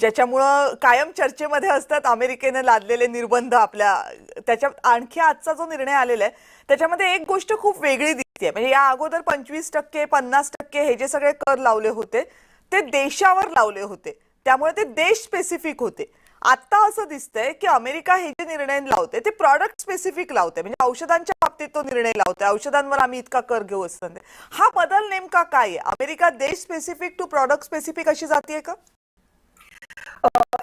ज्याच्यामुळं कायम चर्चेमध्ये असतात अमेरिकेने लादलेले निर्बंध आपल्या त्याच्या आणखी आजचा जो निर्णय आलेला आहे त्याच्यामध्ये एक गोष्ट खूप वेगळी दिसते. म्हणजे या अगोदर पंचवीस टक्के पन्नास टक्के हे जे सगळे कर लावले होते ते देशावर लावले होते. त्यामुळे ते देश स्पेसिफिक होते. आता असं दिसतंय की अमेरिका हे जे निर्णय लावते ते प्रॉडक्ट स्पेसिफिक लावते. म्हणजे औषधांच्या बाबतीत तो निर्णय लावते. औषधांवर आम्ही इतका कर घेऊ असं हा बदल नेमका काय आहे? अमेरिका देश स्पेसिफिक टू प्रॉडक्ट स्पेसिफिक अशी जाते का?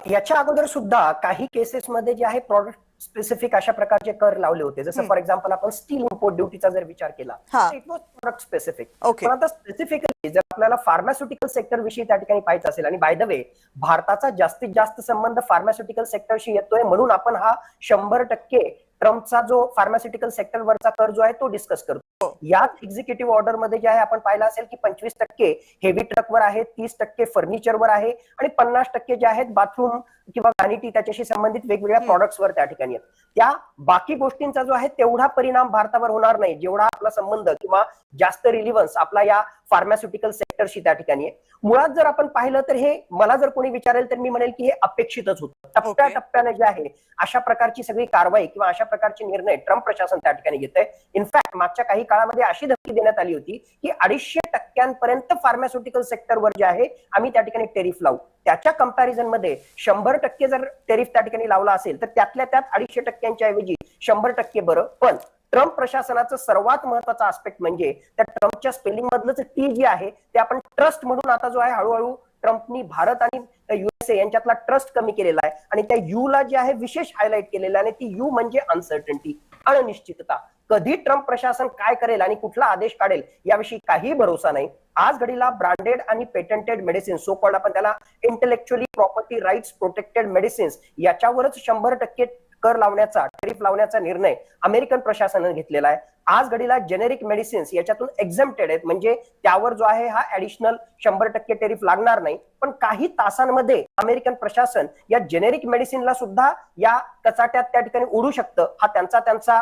याच्या अगोदर सुद्धा काही केसेसमध्ये जे आहे प्रॉडक्ट स्पेसिफिक अशा प्रकारचे कर लावले होते जसं फॉर एक्झाम्पल आपण स्टील इम्पोर्ट ड्युटीचा जर विचार केला. It was product specific. पण आता स्पेसिफिकली जर आपल्याला फार्मास्युटिकल सेक्टर विषयी त्या ठिकाणी पाहायचं असेल आणि बाय द वे भारताचा जास्तीत जास्त संबंध फार्मास्युटिकल सेक्टरशी येतोय म्हणून आपण हा शंभर टक्के ट्रम्पचा जो फार्मास्युटिकल सेक्टरवरचा कर जो आहे तो डिस्कस करतो. याच एक्झिक्युटिव्ह ऑर्डरमध्ये जे आहे आपण पाहिलं असेल की पंचवीस टक्के हेवी ट्रकवर आहे तीस टक्के फर्निचरवर आहे आणि पन्नास टक्के जे आहेत बाथरूम किंवा व्हॅनिटी त्याच्याशी संबंधित वेगवेगळ्या प्रॉडक्ट्सवर त्या ठिकाणी आहेत. त्या बाकी गोष्टींचा जो आहे तेवढा परिणाम भारतावर होणार नाही जेवढा आपला संबंध किंवा जास्त रिलिव्हन्स आपला या फार्मास्युटिकल सेक्टरशी त्या ठिकाणी आहे. मुळात जर आपण पाहिलं तर हे मला जर कोणी विचारेल तर मी म्हणेल की हे अपेक्षितच होतं. टप्प्याटप्प्याने जे आहे अशा प्रकारची सगळी कारवाई किंवा अशा प्रकारचे निर्णय ट्रम्प प्रशासन त्या ठिकाणी घेत आहे इनफॅक्ट मागच्या काही काळामध्ये अशी धमकी देण्यात आली होती की अडीचशे टक्क्यांपर्यंत फार्मास्युटिकल सेक्टरवर जे आहे आम्ही त्या ठिकाणी टेरिफ लावू. त्याच्या कंपॅरिझनमध्ये शंभर टक्के जर टेरिफ त्या ठिकाणी लावला असेल तर त्यातल्या त्यात अडीचशे टक्क्यांच्या ऐवजी म्हणजे शंभर टक्के बरं. पण ट्रम्प प्रशासनाचं सर्वात महत्त्वाचा आस्पेक्ट म्हणजे त्या ट्रम्पच्या स्पेलिंग मधलं टी जे आहे ते आपण ट्रस्ट म्हणून आता जो आहे हळूहळू ट्रम्पनी भारत आणि युएसए यांच्यातला ट्रस्ट कमी केलेला आहे. आणि त्या यू ला जे आहे विशेष हायलाईट केलेलं आहे आणि ती यू म्हणजे अनसर्टन्टी अनिश्चितता. कधी ट्रम्प प्रशासन काय करेल आणि कुठला आदेश काढेल याविषयी काही भरोसा नाही. आज घडीला ब्रँडेड आणि पेटंटेड मेडिसिन सो कॉल्ड आपण त्याला intellectually property rights protected medicines याच्यावरच शंभर टक्के कर लावण्याचा टॅरिफ लावण्याचा निर्णय अमेरिकन प्रशासनाने घेतलेला आहे. आज घडीला जेनेरिक मेडिसिन्स याच्यातून एक्झम्प्टेड आहेत. म्हणजे त्यावर जो आहे हा ऍडिशनल शंभर टक्के टॅरिफ लागणार नाही. पण काही तासांमध्ये अमेरिकन प्रशासन या जेनेरिक मेडिसिनला सुद्धा या कचाट्यात त्या ठिकाणी उडू शकतं. हा त्यांचा त्यांचा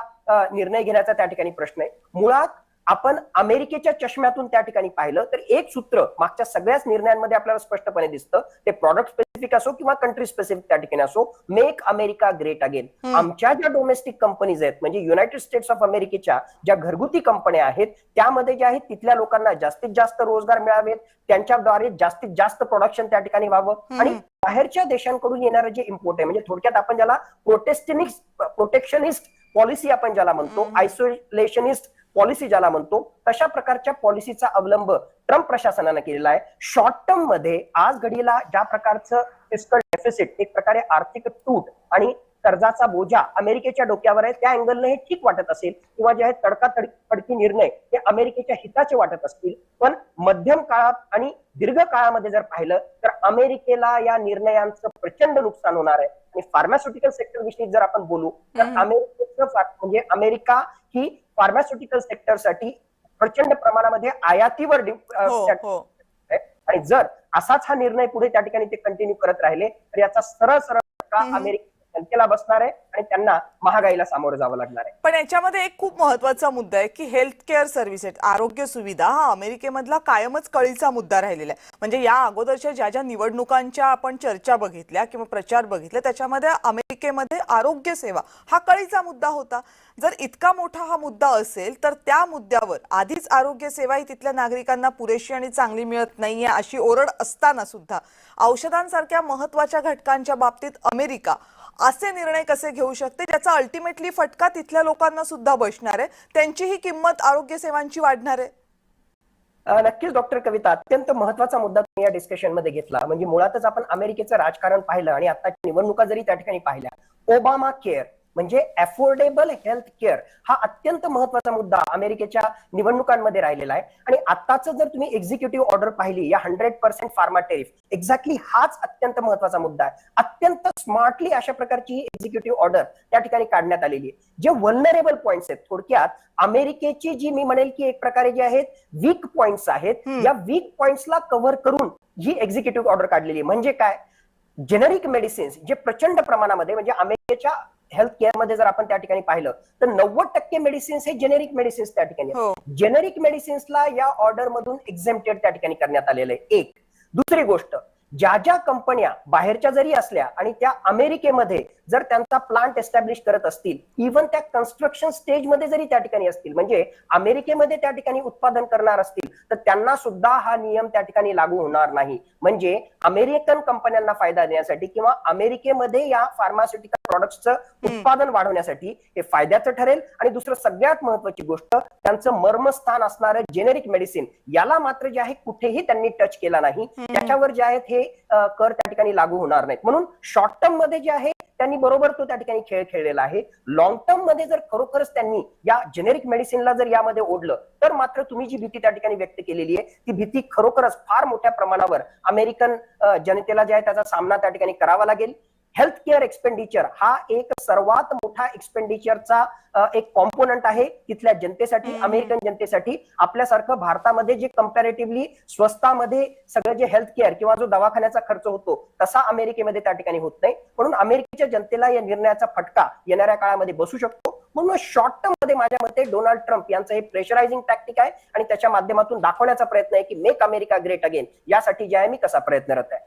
निर्णय घेण्याचा त्या ठिकाणी प्रश्न आहे. मुळात आपण अमेरिकेच्या चष्म्यातून त्या ठिकाणी पाहिलं तर एक सूत्र मागच्या सगळ्याच निर्णयांमध्ये आपल्याला स्पष्टपणे दिसतं. ते प्रॉडक्ट स्पेसिफिक असो किंवा कंट्री स्पेसिफिक त्या ठिकाणी असो मेक अमेरिका ग्रेट अगेन. आमच्या ज्या डोमेस्टिक कंपनीज आहेत म्हणजे युनायटेड स्टेट्स ऑफ अमेरिकेच्या ज्या घरगुती कंपन्या आहेत त्यामध्ये ज्या आहेत तिथल्या लोकांना जास्तीत जास्त रोजगार मिळावेत त्यांच्याद्वारे जास्तीत जास्त प्रोडक्शन त्या ठिकाणी व्हावं आणि बाहेरच्या देशांकडून येणारं जे इम्पोर्ट आहे म्हणजे थोडक्यात आपण ज्याला प्रोटेस्टनिस्ट प्रोटेक्शनिस्ट पॉलिसी आपण ज्याला म्हणतो. आयसोलेशनिस्ट पॉलिसी ज्याला म्हणतो तशा प्रकारच्या पॉलिसीचा अवलंब ट्रम्प प्रशासनानं केलेला आहे. शॉर्ट टर्ममध्ये आज घडीला ज्या प्रकारचं फिस्कल डेफिसिट एक प्रकारे आर्थिक तूट आणि कर्जाचा बोजा अमेरिकेच्या डोक्यावर आहे त्या अँगलने हे ठीक वाटत असेल किंवा जे आहे तडका तड- तडकी निर्णय हे अमेरिकेच्या हिताचे वाटत असतील. पण मध्यम काळात आणि दीर्घ काळामध्ये जर पाहिलं तर अमेरिकेला या निर्णयांचं प्रचंड नुकसान होणार आहे. आणि फार्मास्युटिकल सेक्टर विषयी जर आपण बोलू तर. अमेरिकेचं म्हणजे अमेरिका ही फार्मास्युटिकल सेक्टरसाठी प्रचंड प्रमाणामध्ये आयातीवर हो हो. आणि जर असाच हा निर्णय पुढे त्या ठिकाणी ते कंटिन्यू करत राहिले तर याचा सरळ सरळ फटका जनतेला बसणार आहे आणि त्यांना महागाईला सामोरं जावं लागणार आहे. पण याच्यामध्ये एक खूप महत्त्वाचा मुद्दा आहे की हेल्थ केअर सर्व्हिसेस आरोग्य सुविधा हा अमेरिकेमधला कायमच कळीचा मुद्दा राहिलेला आहे. म्हणजे या अगोदरच्या ज्या ज्या निवडणुकांच्या आपण चर्चा बघितल्या किंवा प्रचार बघितले त्याच्यामध्ये अमेरिकेमध्ये आरोग्य सेवा हा कळीचा मुद्दा होता. जर इतका मोठा हा मुद्दा असेल तर त्या मुद्द्यावर आधीच आरोग्य सेवा ही तिथल्या नागरिकांना पुरेशी आणि चांगली मिळत नाहीये अशी ओरड असताना सुद्धा औषधांसारख्या महत्त्वाच्या घटकांच्या बाबतीत अमेरिका असे निर्णय कसे घेऊ शकते? ज्याचा अल्टिमेटली फटका तिथल्या लोकांना सुद्धा बसणार आहे. त्यांचीही किंमत आरोग्य सेवांची वाढणार आहे. नक्कीच डॉक्टर कविता. अत्यंत महत्त्वाचा मुद्दा तुम्ही या डिस्कशनमध्ये घेतला. म्हणजे मुळातच आपण अमेरिकेचं राजकारण पाहिलं आणि आताच्या निवडणुका जरी त्या ठिकाणी पाहिल्या ओबामा केअर म्हणजे अफोर्डेबल हेल्थ केअर हा अत्यंत महत्त्वाचा मुद्दा अमेरिकेच्या निवडणुकांमध्ये राहिलेला आहे. आणि आताच जर तुम्ही एक्झिक्युटिव्ह ऑर्डर पाहिली या hundred percent pharma tariff exactly हाच अत्यंत महत्त्वाचा मुद्दा आहे. अत्यंत स्मार्टली अशा प्रकारची एक्झिक्युटिव्ह ऑर्डर त्या ठिकाणी काढण्यात आलेली आहे. जे वल्नरेबल पॉइंट्स आहेत थोडक्यात अमेरिकेची जी मी म्हणेल की एक प्रकारे जे आहेत वीक पॉइंट्स आहेत. या वीक पॉइंट्सला कव्हर करून ही एक्झिक्युटिव्ह ऑर्डर काढलेली आहे. म्हणजे काय? जेनरिक मेडिसिन्स जे प्रचंड प्रमाणामध्ये म्हणजे अमेरिकेच्या हेल्थ केअरमध्ये जर आपण त्या ठिकाणी पाहिलं तर नव्वद टक्के मेडिसिन्स हे जेनेरिक मेडिसिन्स त्या ठिकाणी. हो. जेनेरिक मेडिसिन्सला या ऑर्डर मधून एक्झेम्प्टेड त्या ठिकाणी करण्यात आलेलं आहे. एक. दुसरी गोष्ट ज्या ज्या कंपन्या बाहेरच्या जरी असल्या आणि त्या अमेरिकेमध्ये जर त्यांचा प्लांट एस्टॅब्लिश करत असतील इव्हन त्या कन्स्ट्रक्शन स्टेजमध्ये जरी त्या ठिकाणी असतील म्हणजे अमेरिकेमध्ये त्या ठिकाणी उत्पादन करणार असतील तर त्यांना सुद्धा हा नियम त्या ठिकाणी लागू होणार नाही. म्हणजे अमेरिकन कंपन्यांना फायदा देण्यासाठी किंवा अमेरिकेमध्ये या फार्मास्युटिकल प्रॉडक्टचं उत्पादन वाढवण्यासाठी हे फायद्याचं ठरेल. आणि दुसरं सगळ्यात महत्वाची गोष्ट त्यांचं मर्मस्थान असणारं जेनेरिक मेडिसिन याला मात्र जे आहे कुठेही त्यांनी टच केला नाही. त्याच्यावर जे आहेत हे कर त्या ठिकाणी लागू होणार नाहीत. म्हणून शॉर्ट टर्ममध्ये जे आहे त्यांनी बरोबर तो त्या ठिकाणी खेळ खेळलेला आहे. लॉंग टर्ममध्ये जर खरोखरच त्यांनी या जेनेरिक मेडिसिनला जर यामध्ये ओढलं तर मात्र तुम्ही जी भीती त्या ठिकाणी व्यक्त केलेली आहे ती भीती खरोखरच फार मोठ्या प्रमाणावर अमेरिकन जनतेला जे आहे त्याचा सामना त्या ठिकाणी करावा लागेल. हेल्थ केअर एक्सपेंडिचर हा एक सर्वात मोठा एक्सपेंडिचरचा एक कॉम्पोनंट आहे. तिथल्या जनतेसाठी. अमेरिकन जनतेसाठी आपल्यासारखं भारतामध्ये जे कम्पॅरेटिव्हली स्वस्तामध्ये सगळं जे हेल्थ केअर किंवा जो दवाखान्याचा खर्च होतो तसा अमेरिकेमध्ये त्या ठिकाणी होत नाही. म्हणून अमेरिकेच्या जनतेला या निर्णयाचा फटका येणाऱ्या काळामध्ये बसू शकतो. म्हणून शॉर्ट टर्ममध्ये माझ्या मते डोनाल्ड ट्रम्प यांचं हे प्रेशरायझिंग टॅक्टिक आहे आणि त्याच्या माध्यमातून दाखवण्याचा प्रयत्न आहे की मेक अमेरिका ग्रेट अगेन यासाठी जे आहे मी कसा प्रयत्नरत आहे.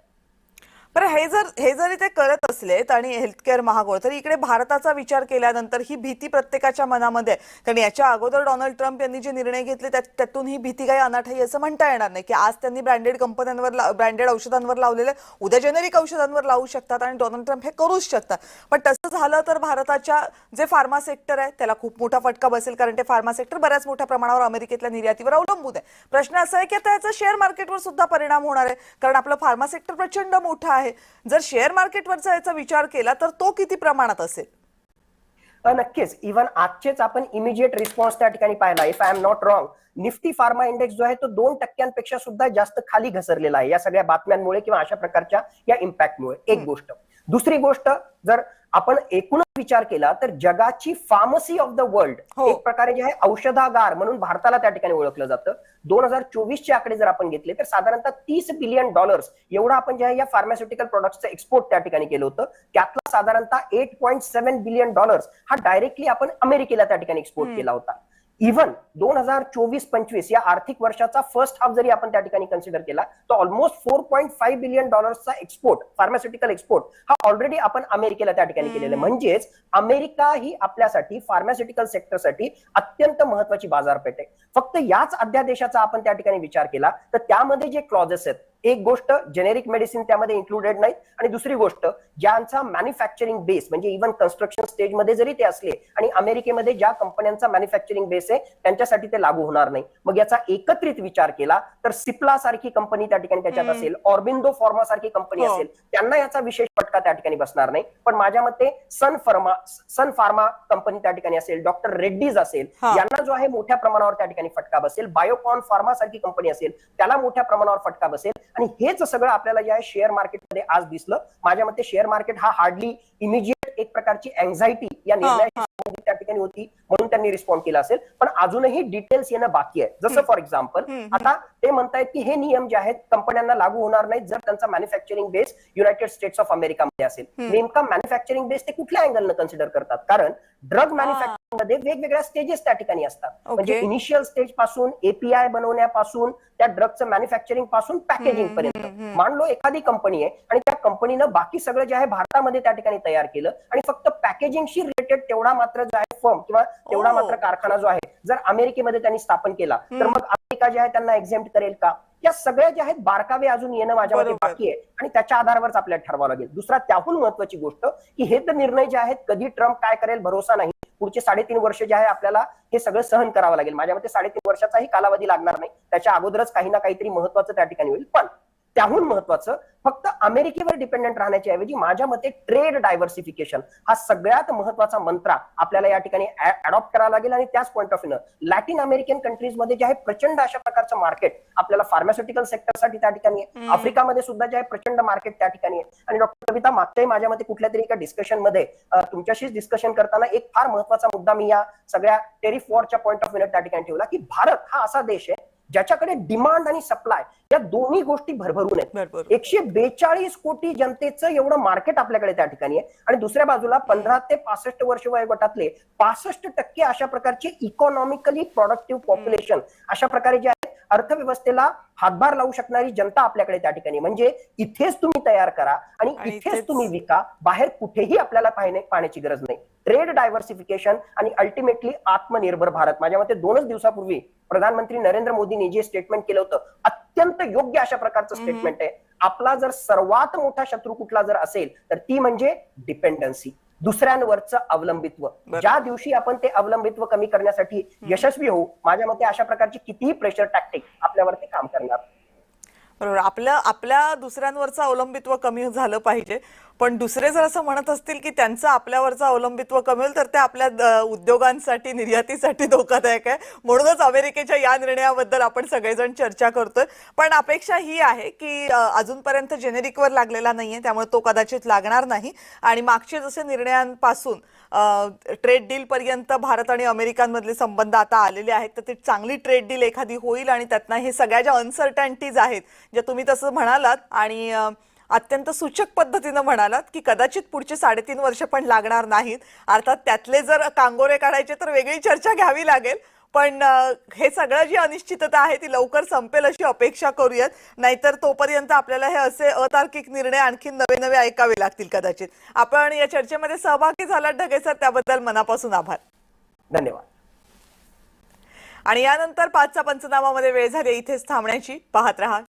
बरं हे जर हे जरी ते करत असलेत आणि हेल्थकेअर महागोळ तर इकडे भारताचा विचार केल्यानंतर ही भीती प्रत्येकाच्या मनामध्ये आहे. कारण याच्या अगोदर डोनाल्ड ट्रम्प यांनी जे निर्णय घेतले त्यात त्यातून ही भीती काही अनाठाई असं म्हणता येणार नाही. की आज त्यांनी ब्रँडेड कंपन्यांवर ब्रँडेड औषधांवर लावलेले उद्या जेनेरिक औषधांवर लावू शकतात आणि डोनाल्ड ट्रम्प हे करूच शकतात. पण तसं झालं तर भारताच्या जे फार्मा सेक्टर आहे त्याला खूप मोठा फटका बसेल. कारण ते फार्मा सेक्टर बऱ्याच मोठ्या प्रमाणावर अमेरिकेतल्या निर्यातीवर अवलंबून आहे. प्रश्न असा आहे की त्याचा शेअर मार्केटवर सुद्धा परिणाम होणार आहे. कारण आपलं फार्मा सेक्टर प्रचंड मोठा आहे. जर शेअर मार्केटवरचा याचा विचार केला तर तो किती प्रमाणात असेल? नक्कीच. इव्हन आजचेच आपण इमिजिएट रिस्पॉन्स त्या ठिकाणी पाहिला. If I am not wrong Nifty pharma index जो आहे तो दोन टक्क्यांपेक्षा सुद्धा जास्त खाली घसरलेला आहे. या सगळ्या बातम्यांमुळे किंवा अशा प्रकारच्या या इम्पॅक्टमुळे एक. गोष्ट. दुसरी गोष्ट जर आपण एकूणच विचार केला तर जगाची फार्मसी ऑफ द वर्ल्ड हो. एक प्रकारे जे आहे औषधागार म्हणून भारताला त्या ठिकाणी ओळखलं जातं दोन हजार चोवीसचे आकडे जर आपण घेतले तर साधारणतः तीस बिलियन डॉलर्स एवढं आपण जे आहे या फार्मास्युटिकल प्रोडक्टचं एक्सपोर्ट त्या ठिकाणी केलं होतं त्यातला साधारणतः eight point seven billion dollars हा डायरेक्टली आपण अमेरिकेला त्या ठिकाणी एक्सपोर्ट. केला होता इव्हन दोन हजार चोवीस पंचवीस या आर्थिक वर्षाचा फर्स्ट हाफ जरी आपण त्या ठिकाणी कन्सिडर केला तर almost four point five billion डॉलर्सचा एक्सपोर्ट फार्मास्युटिकल एक्सपोर्ट हा ऑलरेडी आपण अमेरिकेला त्या ठिकाणी केलेला. म्हणजेच अमेरिका ही आपल्यासाठी फार्मास्युटिकल सेक्टरसाठी अत्यंत महत्वाची बाजारपेठ आहे फक्त याच अध्यादेशाचा आपण त्या ठिकाणी विचार केला तर त्यामध्ये जे क्लॉजेस आहेत एक गोष्ट जेनेरिक मेडिसिन त्यामध्ये इन्क्लुडेड नाहीत आणि दुसरी गोष्ट ज्यांचा मॅन्युफॅक्चरिंग बेस म्हणजे इव्हन कन्स्ट्रक्शन स्टेजमध्ये जरी ते असले आणि अमेरिकेमध्ये ज्या कंपन्यांचा मॅन्युफॅक्चरिंग बेस आहे त्यांच्यासाठी ते लागू होणार नाही मग याचा एकत्रित विचार केला तर सिप्ला सारखी कंपनी त्या ठिकाणी त्याच्यात. असेल ऑर्बिंदो फॉर्मा सारखी कंपनी हो. असेल त्यांना याचा विशेष फटका त्या ठिकाणी बसणार नाही पण माझ्या मते Sun Pharma Sun Pharma company त्या ठिकाणी असेल डॉक्टर रेड्डीज असेल. यांना जो आहे मोठ्या प्रमाणावर त्या ठिकाणी फटका बसेल बायोकॉन फार्मा सारखी कंपनी असेल त्याला मोठ्या प्रमाणावर फटका बसेल आणि हेच सगळं आपल्याला जे आहे शेअर मार्केटमध्ये आज दिसलं. माझ्या मते शेअर मार्केट हा हार्डली इमिजिएट एक प्रकारची अँझायटी या निर्णयाशी त्या ठिकाणी होती म्हणून त्यांनी रिस्पॉन्ड केला असेल. पण अजूनही डिटेल्स येणं बाकी आहे. जसं फॉर एक्झाम्पल. आता ते म्हणतायत की हे नियम जे आहेत कंपन्यांना लागू होणार नाहीत जर त्यांचा manufacturing base United States of अमेरिकामध्ये असेल. नेमका मॅन्युफॅक्चरिंग बेस ते कुठल्या अँगलनं कन्सिडर करतात? कारण ड्रग मॅन्युफॅक्चरिंगमध्ये वेगवेगळ्या स्टेजेस त्या ठिकाणी असतात. म्हणजे. इनिशियल स्टेजपासून एपीआय बनवण्यापासून त्या ड्रगचं मॅन्युफॅक्चरिंगपासून पॅकेजिंग पर्यंत. हम्म, हम्म. मान लो एखादी कंपनी आहे आणि कंपनीनं बाकी सगळं जे आहे भारतामध्ये त्या ठिकाणी तयार केलं. आणि फक्त पॅकेजिंगशी रिलेटेड तेवढा मात्र जो आहे फर्म किंवा तेवढा Oh. मात्र कारखाना जो आहे जर अमेरिकेमध्ये त्यांनी स्थापन केला तर. मग अमेरिका जे आहे त्यांना एक्झेम्प्ट करेल का? या सगळ्या ज्या आहेत बारकावे अजून येणं माझ्यामध्ये. बाकी आहे. आणि त्याच्या आधारावरच आपल्याला ठरवावं लागेल. दुसरा त्याहून महत्वाची गोष्ट की हे तर निर्णय जे आहेत कधी ट्रम्प काय करेल भरोसा नाही. पुढचे साडेतीन वर्ष जे आहे आपल्याला हे सगळं सहन करावं लागेल. माझ्या मते साडेतीन वर्षाचाही कालावधी लागणार नाही. त्याच्या अगोदरच काही ना काहीतरी महत्वाचं त्या ठिकाणी होईल. पण त्याहून महत्वाचं फक्त अमेरिकेवर डिपेंडेंट राहण्याच्या ऐवजी माझ्या मते ट्रेड डायव्हर्सिफिकेशन हा सगळ्यात महत्त्वाचा मंत्रा आपल्याला या ठिकाणी अडॉप्ट करावा लागेल. आणि त्याच point of view Latin American कंट्रीजमध्ये जे आहे प्रचंड अशा प्रकारचं मार्केट आपल्याला फार्मास्युटिकल सेक्टरसाठी त्या ठिकाणी आहे. आफ्रिकामध्ये सुद्धा जे आहे प्रचंड मार्केट त्या ठिकाणी आहे. आणि डॉक्टर कविता मागच्याही माझ्या मते कुठल्या तरी एका डिस्कशनमध्ये तुमच्याशीच डिस्कशन करताना एक फार महत्त्वाचा मुद्दा मी या सगळ्या टेरिफ वॉरच्या पॉईंट ऑफ व्ह्यू त्या ठिकाणी ठेवला की भारत हा असा देश आहे ज्याच्याकडे डिमांड आणि सप्लाय या दोन्ही गोष्टी भरभरून आहेत. एकशे बेचाळीस कोटी जनतेचं एवढं मार्केट आपल्याकडे त्या ठिकाणी आहे. आणि दुसऱ्या बाजूला पंधरा ते पासष्ट वर्ष वयोगटातले पासष्ट टक्के अशा प्रकारचे इकॉनॉमिकली प्रोडक्टिव्ह पॉप्युलेशन अशा प्रकारे जे आहे अर्थव्यवस्थेला हातभार लावू शकणारी जनता आपल्याकडे त्या ठिकाणी म्हणजे इथेच तुम्ही तयार करा आणि इथेच तुम्ही विका. बाहेर कुठेही आपल्याला पाहणे पाहण्याची गरज नाही. ट्रेड डायव्हर्सिफिकेशन आणि अल्टिमेटली आत्मनिर्भर भारत. माझ्या मते दोनच दिवसापूर्वी प्रधानमंत्री नरेंद्र मोदींनी जे स्टेटमेंट केलं होतं अत्यंत योग्य अशा प्रकारचं. स्टेटमेंट आहे. आपला जर सर्वात मोठा शत्रू कुठला जर असेल तर ती म्हणजे डिपेंडन्सी दुसऱ्यांवरचं अवलंबित्व. ज्या दिवशी आपण ते अवलंबित्व कमी करण्यासाठी यशस्वी होऊ माझ्या मते अशा प्रकारची कितीही प्रेशर टॅक्टिक आपल्यावरती काम करणार. बरोबर. आपल्या आपल्या दुसऱ्यांवरचं अवलंबित्व कमी झालं पाहिजे. पण दुसरे जर असं म्हणत असतील की त्यांचं आपल्यावरचं अवलंबित्व कमी होईल तर ते आपल्या उद्योगांसाठी निर्यातीसाठी धोकादायक आहे. म्हणूनच अमेरिकेच्या या निर्णयाबद्दल आपण सगळेजण चर्चा करतोय. पण अपेक्षा ही आहे की अजूनपर्यंत जेनेरिकवर लागलेला नाहीये त्यामुळे तो कदाचित लागणार नाही. आणि मागचे जसे निर्णयांपासून ट्रेड डील पर्यंत भारत आणि अमेरिकांमधले संबंध आता आलेले आहेत तर ती चांगली ट्रेड डील एखादी होईल आणि त्यातनं हे सगळ्या ज्या अनसर्टन्टीज आहेत ज्या तुम्ही तसं म्हणालात आणि अत्यंत सूचक पद्धतीनं म्हणालात की कदाचित पुढचे साडेतीन वर्ष पण लागणार नाहीत. अर्थात त्यातले जर कांगोरे काढायचे तर वेगळी चर्चा घ्यावी लागेल. पण हे सगळं जी अनिश्चितता आहे ती लवकर संपेल अशी अपेक्षा करूयात. नाहीतर तोपर्यंत आपल्याला हे असे अतार्किक निर्णय आणखी नवे नवे ऐकावे लागतील कदाचित. आपण या चर्चेमध्ये सहभागी झालात ढगे सर. त्याबद्दल मनापासून आभार. धन्यवाद. आणि यानंतर पाचचा पंचनामामध्ये वेळ झाली इथेच थांबण्याची. पाहत रहा.